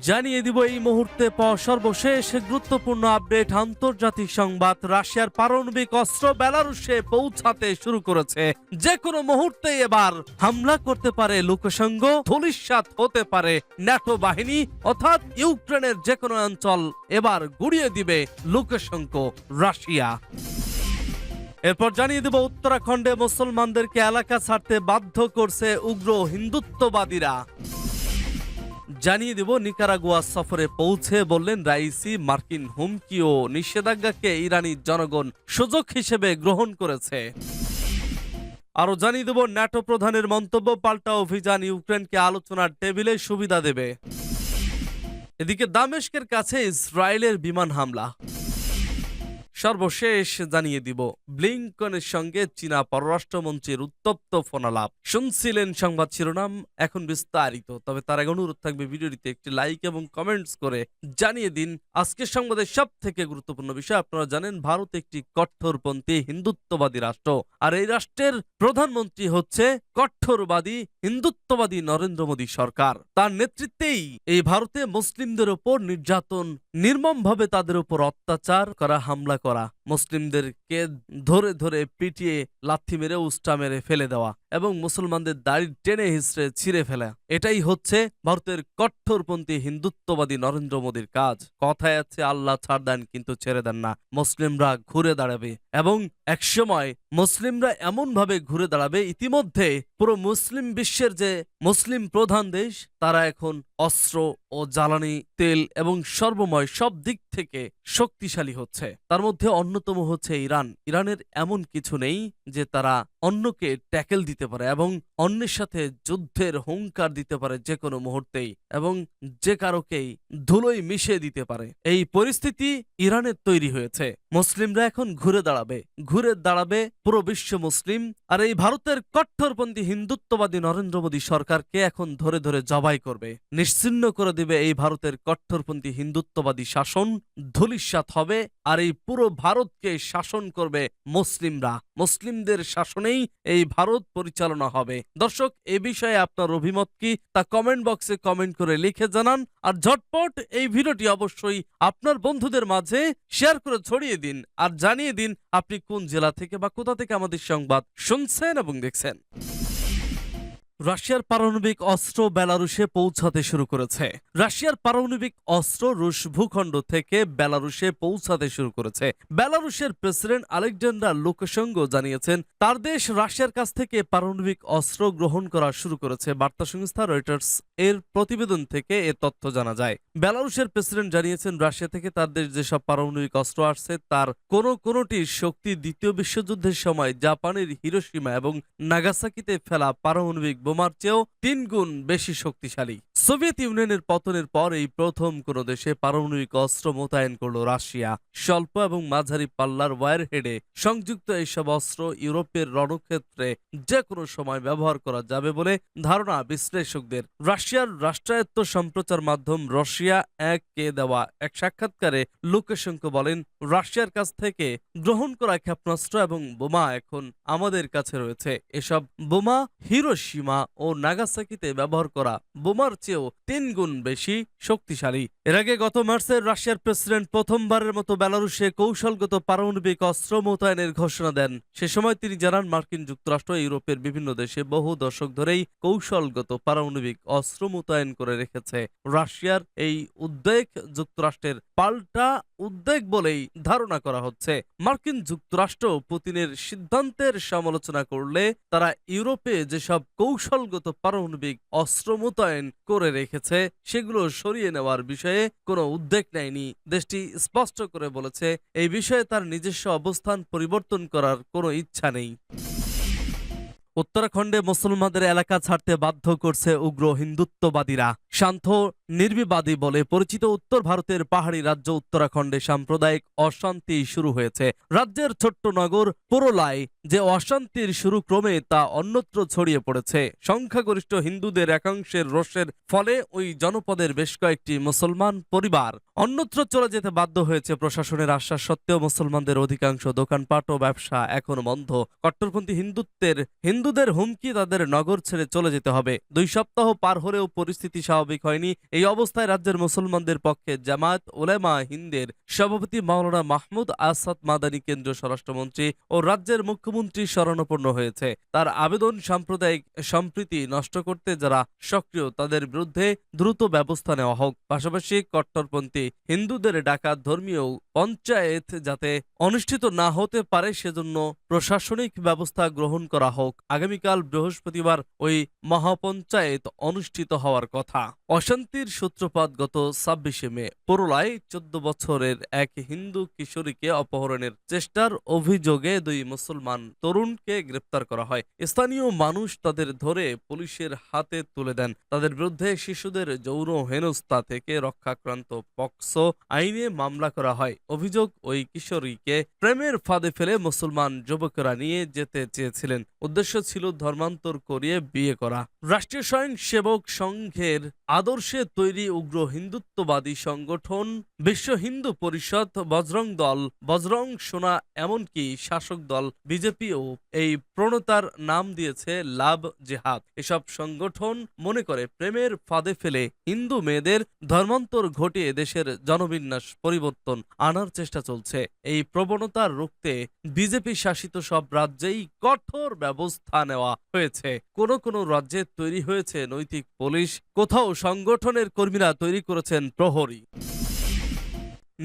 জানিয়ে দিব এই মুহূর্তে পাওয়া সর্বশেষ গুরুত্বপূর্ণ আপডেট। আন্তর্জাতিক সংবাদ, রাশিয়ার পারমাণবিক অস্ত্র বেলারুশে পৌঁছাতে শুরু করেছে। যে কোনো মুহূর্তে এবার হামলা করতে পারে লুকসঙ্গ ধলিস্বাত হতে পারে। ন্যাটো বাহিনী অর্থাৎ ইউক্রেনের যে কোনো অঞ্চল এবার গুড়িয়ে দিবে লুকসঙ্গ রাশিয়া। এরপর জানিয়ে দেব, উত্তরাখণ্ডে মুসলমানদেরকে এলাকা ছাড়তে বাধ্য করছে উগ্র হিন্দুত্ববাদীরা। জানিয়ে দেব, নিকারাগুয়া সফরে পৌঁছে বললেন রাইসি মার্কিন হুমকি ও নিষেধাজ্ঞাকে ইরানি জনগণ সুযোগ হিসেবে গ্রহণ করেছে। আরও জানিয়ে দেব, ন্যাটো প্রধানের মন্তব্য, পাল্টা অভিযান ইউক্রেনকে আলোচনার টেবিলে সুবিধা দেবে। এদিকে দামেস্কের কাছে ইসরায়েলের বিমান হামলা। সর্বশেষ জানিয়ে দিব, ব্লিংকনের সঙ্গে চীনা পররাষ্ট্রমন্ত্রীর উত্তপ্ত ফোনালাপ। শুনছিলেন সংবাদ শিরোনাম, এখন বিস্তারিত। তবে তার আগে অনুরোধ থাকবে ভিডিওটিতে একটি লাইক এবং কমেন্টস করে জানিয়ে দিন। আজকের সংবাদের সব থেকে গুরুত্বপূর্ণ বিষয়, আপনারা জানেন, ভারত একটি কঠোরপন্থী হিন্দুত্ববাদী রাষ্ট্র। আর এই রাষ্ট্রের প্রধানমন্ত্রী হচ্ছে কঠোরবাদী হিন্দুত্ববাদী নরেন্দ্র মোদী সরকার। তার নেতৃত্বেই এই ভারতে মুসলিমদের উপর নির্যাতন নির্মমভাবে তাদের উপর অত্যাচার করা, হামলা করা করা মুসলিমদেরকে ধরে ধরে পিটিয়ে লাথি মেরে উস্টা মেরে ফেলে দেওয়া এবং মুসলমানদের দাড়ি টেনে হিসড়ে ছিঁড়ে ফেলা। এটাই হচ্ছে ভারতের কঠোরপন্থী হিন্দুত্ববাদী নরেন্দ্র মোদীর কাজ। কথায় আছে, আল্লাহ ছাড় দেন, কিন্তু ছেড়ে দেন না। মুসলিমরা ঘুরে দাঁড়াবে। এবং একসময় মুসলিমরা এমন ভাবে ঘুরে দাঁড়াবে, ইতিমধ্যে পুরো মুসলিম বিশ্বের যে মুসলিম প্রধান দেশ, তারা এখন অস্ত্র ও জ্বালানি, তেল এবং সর্বময় সব দিক থেকে শক্তিশালী হচ্ছে। তার মধ্যে অন্যতম হচ্ছে ইরান। ইরানের এমন কিছু নেই যে তারা অন্যকে ট্যাকেল দিতে পারে এবং অন্যের সাথে যুদ্ধের হুঙ্কার দিতে পারে যে কোনো মুহূর্তেই এবং যে কারোকেই ধুলোই মিশিয়ে দিতে পারে। এই পরিস্থিতি ইরানের তৈরি হয়েছে। মুসলিমরা এখন ঘুরে দাঁড়াবে। ঘুরে দাঁড়াবে পুরো বিশ্ব মুসলিম আর এই ভারতের কঠোরপন্থী হিন্দুত্ববাদী নরেন্দ্র মোদী সরকারকে এখন ধরে ধরে জবাই করবে। নিশ্চিন্ন করে দিবে এই ভারতের কঠোরপন্থী হিন্দুত্ববাদী শাসন। ধূলিসাৎ হবে আর এই পুরো ভারতকে শাসন করবে মুসলিমরা। মুসলিমদের শাসনেই এই ভারত পরিচালনা হবে। দর্শক, এ বিষয়ে আপনার অভিমত কি তা কমেন্ট বক্সে কমেন্ট করে লিখে জানান। আর ঝটপট এই ভিডিওটি অবশ্যই আপনার বন্ধুদের মাঝে শেয়ার করে ছড়িয়ে দিন। আর জানিয়ে দিন আপনি কোন জেলা থেকে বা কোথা থেকে আমাদের সংবাদ শুনছেন এবং দেখছেন। রাশিয়ার পারমাণবিক অস্ত্র বেলারুশে পৌঁছাতে শুরু করেছে। রাশিয়ার পারমাণবিক অস্ত্র রুশ ভূখণ্ড থেকে বেলারুশে পৌঁছাতে শুরু করেছে। বেলারুশের প্রেসিডেন্ট আলেকজান্ডার লুকাশঙ্গ জানিয়েছেন, তার দেশ রাশিয়ার কাছ থেকে পারমাণবিক অস্ত্র গ্রহণ করা শুরু করেছে। বার্তা সংস্থা রয়টার্স এর প্রতিবেদন থেকে এ তথ্য জানা যায়। বেলারুশের প্রেসিডেন্ট জানিয়েছেন, রাশিয়া থেকে তার দেশ যেসব পারমাণবিক অস্ত্র আসছে, তার কোন কোনটির শক্তি দ্বিতীয় বিশ্বযুদ্ধের সময় জাপানের হিরোসীমা এবং নাগাসাকিতে ফেলা পারমাণবিক বোমার চেয়েও তিন গুণ বেশি শক্তিশালী। সোভিয়েত ইউনিয়নের পতনের পর এই প্রথম কোন দেশে পারমাণবিক অস্ত্র মোতায়েন করল রাশিয়া। স্বল্প এবং মাঝারি পাল্লার ওয়ার হেডে সংযুক্ত এইসব অস্ত্র ইউরোপের রণক্ষেত্রে যে কোনো সময় ব্যবহার করা যাবে বলে ধারণা বিশ্লেষকদের। রাশিয়ার রাষ্ট্রায়ত্ত সম্প্রচার মাধ্যম রাশিয়া এক কে দেওয়া এক সাক্ষাৎকারে লুকাশেঙ্কো বলেন, রাশিয়ার কাছ থেকে গ্রহণ করা ক্ষেপণাস্ত্র এবং বোমা এখন আমাদের কাছে রয়েছে। এসব বোমা হিরোসীমা ও নাগাসাকিতে ব্যবহার করা বোমার চেয়েও তিন গুণ বেশি শক্তিশালী। এর আগে গত মার্চে রাশিয়ার প্রেসিডেন্ট প্রথমবারের মতো বেলারুশে কৌশলগত পারমাণবিক অস্ত্র মোতায়েনের ঘোষণা দেন। সে সময় তিনি জানান, মার্কিন যুক্তরাষ্ট্র, ইউরোপের বিভিন্ন দেশে বহু দশক ধরেই কৌশলগত পারমাণবিক অস্ত্র মোতায়েন করে রেখেছে। রাশিয়ার এই উদ্বেগ যুক্তরাষ্ট্রের পাল্টা উদ্বেগ বলেই ধারণা করা হচ্ছে। মার্কিন যুক্তরাষ্ট্র পুতিনের সিদ্ধান্তের সমালোচনা করলে তারা ইউরোপে যেসব কৌশলগত পারমাণবিক অস্ত্র মোতায়েন করে রেখেছে, সেগুলো সরিয়ে নেওয়ার বিষয়ে কোনো উদ্বেগ নেয়নি। দেশটি স্পষ্ট করে বলেছে, এই বিষয়ে তার নিজস্ব অবস্থান পরিবর্তন করার কোনো ইচ্ছা নেই। উত্তরাখণ্ডে মুসলমানদের এলাকা ছাড়তে বাধ্য করছে উগ্র হিন্দুত্ববাদীরা। শান্ত, নির্বিবাদী বলে পরিচিত উত্তর ভারতের পাহাড়ি রাজ্য উত্তরাখণ্ডে সাম্প্রদায়িক অশান্তি শুরু হয়েছে। রাজ্যের ছোট্ট নগর পুরোলায় যে অশান্তির শুরু ক্রমে তা অন্যত্র ছড়িয়ে পড়েছে। সংখ্যাগরিষ্ঠ হিন্দুদের একাংশের রোষের ফলে ওই জনপদের বেশ কয়েকটি মুসলমান পরিবার অন্যত্র চলে যেতে বাধ্য হয়েছে প্রশাসনের আশ্বাস সত্ত্বেও মুসলমানদের অধিকাংশ দোকানপাট ও ব্যবসা এখন বন্ধ। কট্টরপন্থী হিন্দুত্বের, হিন্দুদের হুমকি তাদের নগর ছেড়ে চলে যেতে হবে। দুই সপ্তাহ পার হলেও পরিস্থিতি স্বাভাবিক হয়নি। এই অবস্থায় রাজ্যের মুসলমানদের পক্ষে জামায়াত ওলেমা হিন্দের সভাপতি মাওলানা মাহমুদ আসাদ মাদানী কেন্দ্রীয় স্বরাষ্ট্রমন্ত্রী ও রাজ্যের মুখ্যমন্ত্রী শরণাপন্ন হয়েছে। তার আবেদন সাম্প্রদায়িক সম্প্রীতি নষ্ট করতে যারা সক্রিয়, তাদের বিরুদ্ধে দ্রুত ব্যবস্থা নেওয়া হোক। পাশাপাশি কট্টরপন্থী হিন্দুদের ডাকা ধর্মীয় পঞ্চায়েত যাতে অনুষ্ঠিত না হতে পারে, সেজন্য প্রশাসনিক ব্যবস্থা গ্রহণ করা হোক। আগামীকাল বৃহস্পতিবার ওই মহাপঞ্চায়েত অনুষ্ঠিত হওয়ার কথা। অশান্তির সূত্রপাত গত ছাব্বিশে মে। পরলায় চোদ্দ বছরের এক হিন্দু কিশোরীকে অপহরণের চেষ্টার অভিযোগে দুই মুসলমান তরুণকে গ্রেপ্তার করা হয়। স্থানীয় মানুষ তাদের ধরে পুলিশের হাতে তুলে দেন। তাদের বিরুদ্ধে শিশুদের যৌন হেনস্থা থেকে রক্ষাক্রান্ত পক্সো আইনে মামলা করা হয়। অভিযোগ, ওই কিশোরীকে প্রেমের ফাঁদে ফেলে মুসলমান যুবকেরা নিয়ে যেতে চেয়েছিলেন। উদ্দেশ্য ছিল ধর্মান্তর করিয়ে বিয়ে করা। রাষ্ট্রীয় স্বয়ংসেবক সংঘের আদর্শে তৈরি উগ্র হিন্দুত্ববাদী সংগঠন বিশ্ব হিন্দু পরিষদ বজরং দল, বজরং সোনা, এমনকি শাসক দল বিজেপিও এই প্রণতার নাম দিয়েছে লাভ জেহাদ। এসব সংগঠন মনে করে প্রেমের ফাঁদে ফেলে হিন্দু মেয়েদের ধর্মান্তর ঘটিয়ে দেশের জনবিন্যাস পরিবর্তন আনার চেষ্টা চলছে। এই প্রবণতা রুখতে বিজেপি শাসিত সব রাজ্যেই কঠোর ব্যবস্থা নেওয়া হয়েছে। কোন কোন রাজ্যে তৈরি হয়েছে নৈতিক পুলিশ, কোথাও সংগঠনের কর্মীরা তৈরি করেছেন প্রহরী।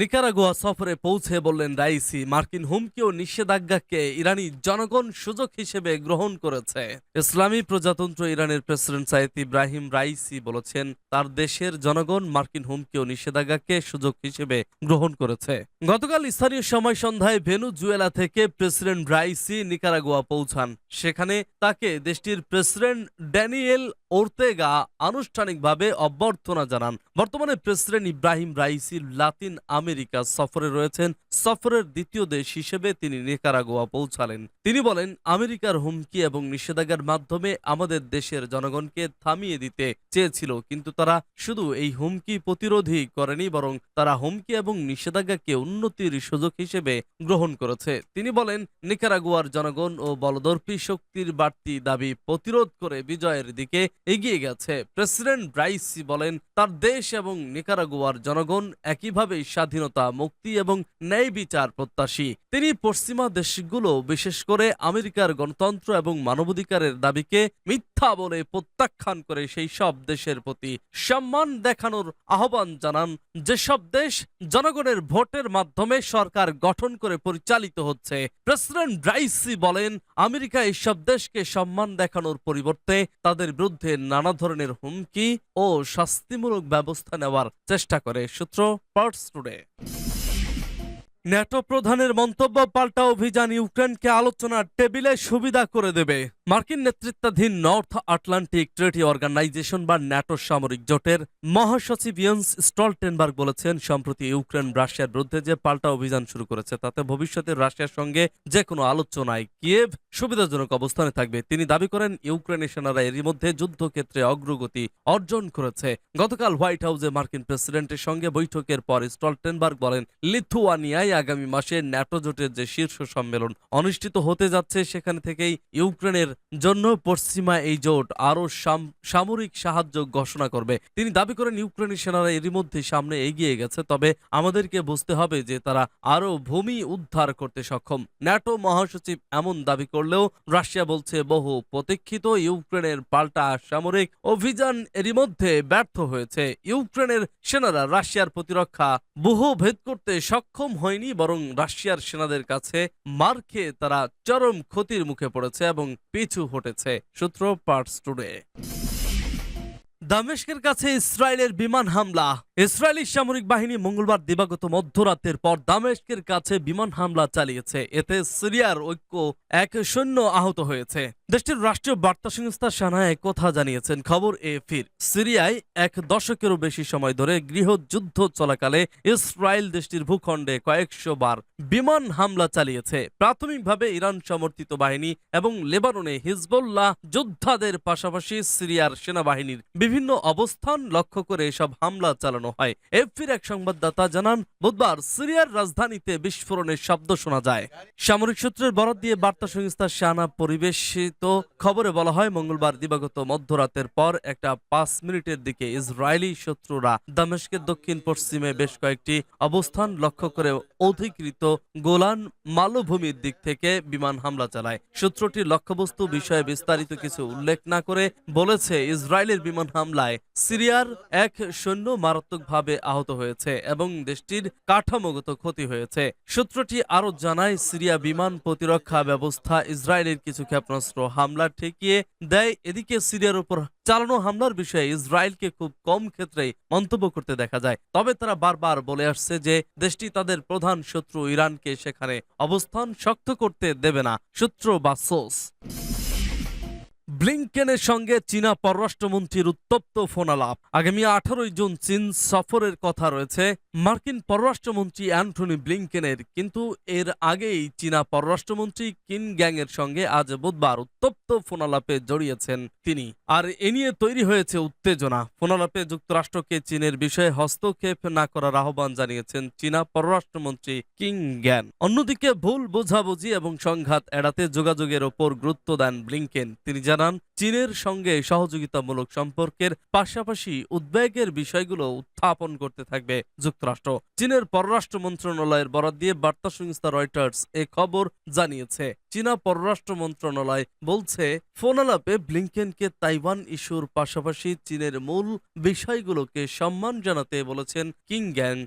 নিকারাগুয়া সফরে পৌঁছে বললেন রাইসি, মার্কিন হুমকি ও নিষেধাজ্ঞাকে ইরানি জনগণ সুযোগ হিসেবে গ্রহণ করেছে। ইসলামী প্রজাতন্ত্র ইরানের প্রেসিডেন্ট সাইদ ইব্রাহিম রাইসি বলেছেন, তার দেশের জনগণ মার্কিন হুমকি ও নিষেধাজ্ঞাকে সুযোগ হিসেবে গ্রহণ করেছে। গতকাল স্থানীয় সময় সন্ধ্যায় ভেনুজুয়েলা থেকে প্রেসিডেন্ট রাইসি নিকারাগুয়া পৌঁছান। সেখানে তাকে দেশটির প্রেসিডেন্ট ড্যানিয়েল ওর্তেগা আনুষ্ঠানিকভাবে অভ্যর্থনা জানান। বর্তমানে president Ebrahim Raisi Latin America সফরে রয়েছেন। সফরের দ্বিতীয় দেশ হিসেবে তিনি নিকারাগোয়া পৌঁছালেন। তিনি বলেন, আমেরিকার হুমকি এবং নিষেধাজ্ঞার মাধ্যমে আমাদের দেশের জনগণকে থামিয়ে দিতে চেয়েছিল, কিন্তু তারা শুধু এই হুমকি প্রতিরোধী করেনি, বরং তারা হুমকি এবং নিষেধাজ্ঞাকে উন্নতির সুযোগ হিসেবে গ্রহণ করেছে। তিনি বলেন, নিকারাগুয়ার জনগণ ও বলদর্পী শক্তির বাড়তি দাবি প্রতিরোধ করে বিজয়ের দিকে এগিয়ে গেছে। প্রেসিডেন্ট ব্রাইসি বলেন, তার দেশ এবং নিকারাগুয়ার জনগণ একইভাবে স্বাধীনতা মুক্তি এবং ন্যায় বিচার প্রত্যাশী। তিনি পশ্চিমা দেশগুলো, বিশেষ করে আমেরিকার গণতন্ত্র এবং মানবাধিকারের দাবিকে মিথ্যা বলে প্রত্যাখ্যান করে সেই সব দেশের প্রতি সম্মান দেখানোর আহ্বান জানান। যেসব দেশ জনগণের ভোটের মাধ্যমে সরকার গঠন করে পরিচালিত হচ্ছে, প্রেসিডেন্ট রাইসি বলেন, আমেরিকা এইসব দেশকে সম্মান দেখানোর পরিবর্তে তাদের বিরুদ্ধে নানা ধরনের হুমকি ও শাস্তিমূলক ব্যবস্থা নেওয়ার চেষ্টা করে। সূত্র পার্টস টুডে ন্যাটো প্রধানের মন্তব্য পাল্টা অভিযান ইউক্রেনকে আলোচনার টেবিলে সুবিধা করে দেবে। মার্কিন নেতৃত্বাধীন নর্থ আটলান্টিক ট্রেটি অর্গানাইজেশন বা ন্যাটো সামরিক জোটের মহাসচিব ইয়েন্স স্টলটেনবার্গ বলেছেন, সম্প্রতি ইউক্রেন রাশিয়ার বিরুদ্ধে যে পাল্টা অভিযান শুরু করেছে, তাতে ভবিষ্যতে রাশিয়ার সঙ্গে যে কোনো আলোচনায় কিয়েভ সুবিধাজনক অবস্থানে থাকবে। তিনি দাবি করেন ইউক্রেনের সেনারা এরই মধ্যে যুদ্ধক্ষেত্রে অগ্রগতি অর্জন করেছে। গতকাল হোয়াইট হাউসে মার্কিন প্রেসিডেন্টের সঙ্গে বৈঠকের পর স্টলটেনবার্গ বলেন, লিথুয়ানিয়ায় আগামী মাসে ন্যাটো জোটের যে শীর্ষ সম্মেলন অনুষ্ঠিত হতে যাচ্ছে, সেখানে থেকেই ইউক্রেনের জন্য পশ্চিমা এই জোট আরও সামরিক সাহায্য ঘোষণা করবে। তিনি দাবি করেন ইউক্রেনের সেনারা এরই মধ্যে সামনে এগিয়ে গেছে, তবে আমাদেরকে বুঝতে হবে যে তারা আরও ভূমি উদ্ধার করতে সক্ষম। ন্যাটো মহাসচিব এমন দাবি করলেও রাশিয়া বলছে, বহু প্রতীক্ষিত ইউক্রেনের পাল্টা সামরিক অভিযান এরই মধ্যে ব্যর্থ হয়েছে। ইউক্রেনের সেনারা রাশিয়ার প্রতিরক্ষা বহু ভেদ করতে সক্ষম হয়নি বরং রাশিয়ার সেনাদের কাছে মার খেয়ে তারা চরম ক্ষতির মুখে পড়েছে এবং পিছু হটেছে, সূত্র পার্টস টুডে দামেস্কের কাছে ইসরায়েলের বিমান হামলা। ইসরায়েলি সামরিক বাহিনী মঙ্গলবার দিবাগত মধ্যরাতের পর দামেস্কের কাছে বিমান হামলা চালিয়েছে। এতে সিরিয়ার ঐক্য এক সৈন্য আহত হয়েছে। দেশটির রাষ্ট্রীয় বার্তা সংস্থা সানা কথা জানিয়েছেন। খবর এ ফির, সিরিয়ায় এক দশকেরও বেশি সময় ধরে গৃহযুদ্ধ চলাকালে ইসরায়েল দেশটির ভূখণ্ডে কয়েকশো বার বিমান হামলা চালিয়েছে। প্রাথমিকভাবে ইরান সমর্থিত বাহিনী এবং লেবাননে হিজবুল্লাহ যোদ্ধাদের পাশাপাশি সিরিয়ার সেনাবাহিনীর বিভিন্ন অবস্থান লক্ষ্য করে এসব হামলা চালানো হয়। এফপির এক সংবাদদাতা জানান, বুধবার সিরিয়ার রাজধানীতে বিস্ফোরণের শব্দ শোনা যায়। সামরিক সূত্রের বরাত দিয়ে বার্তা সংস্থা শানা পরিবেশিত খবরে বলা হয়, মঙ্গলবার দিবাগত মধ্যরাতের পর একটা পাঁচ মিনিটের দিকে ইসরায়েলি শত্রুরা দামেস্কের দক্ষিণ পশ্চিমে বেশ কয়েকটি অবস্থান লক্ষ্য করে অধিকৃত গোলান মালভূমির দিক থেকে বিমান হামলা চালায়। সূত্রটির লক্ষ্যবস্তু বিষয়ে বিস্তারিত কিছু উল্লেখ না করে বলেছে, ইসরায়েলের বিমান হামলায় সিরিয়ার এক সৈন্য মারাত্মকভাবে আহত হয়েছে এবং দেশটির কাঠামোগত ক্ষতি হয়েছে। সূত্রটি আরও জানায়, সিরিয়া বিমান প্রতিরক্ষা ব্যবস্থা ইসরায়েলের কিছু ক্ষেপণাস্ত্র হামলা ঠেকিয়ে দেয়। এদিকে সিরিয়ার উপর চালানো হামলার বিষয়ে ইসরায়েলকে খুব কম ক্ষেত্রেই মন্তব্য করতে দেখা যায়। তবে তারা বারবার বলে আসছে যে, দেশটি তাদের প্রধান শত্রু ইরানকে সেখানে অবস্থান শক্ত করতে দেবে না। সূত্র বা সোর্স ব্লিংকেনের সঙ্গে চীনা পররাষ্ট্রমন্ত্রীর উত্তপ্ত ফোনালাপ। আগামী আঠারোই জুন চীন সফরের কথা রয়েছে। মার্কিন পররাষ্ট্রমন্ত্রী অ্যান্টনি ব্লিংকেনের, কিন্তু এর আগেই চীনা পররাষ্ট্রমন্ত্রী কিন গ্যাং এর সঙ্গে আজ বুধবার উত্তপ্ত ফোনালাপে জড়িয়েছেন তিনি। আর এ নিয়ে তৈরি হয়েছে উত্তেজনা। ফোনালাপে যুক্তরাষ্ট্রকে চীনের বিষয়ে হস্তক্ষেপ না করার আহ্বান জানিয়েছেন চীনা পররাষ্ট্রমন্ত্রী কিং গ্যান অন্যদিকে ভুল বোঝাবুঝি এবং সংঘাত এড়াতে যোগাযোগের ওপর গুরুত্ব দেন ব্লিংকেন। তিনি জানান চীনের সঙ্গে সহযোগিতামূলক সম্পর্কের পাশাপাশি উদ্বেগের বিষয়গুলো উত্থাপন করতে থাকবে যুক্তরাষ্ট্র। চীনের পররাষ্ট্র মন্ত্রণালয়ের বরাদ দিয়ে বার্তা সংস্থা রয়টার্স এ খবর জানিয়েছে। চীনা পররাষ্ট্র মন্ত্রণালয় বলছে ফোনালাপে ব্লিংকেনকে তাইওয়ান ইস্যুর পাশাপাশি চীনের মূল বিষয়গুলোকে সম্মান জানাতে বলেছেন কিং গ্যাং।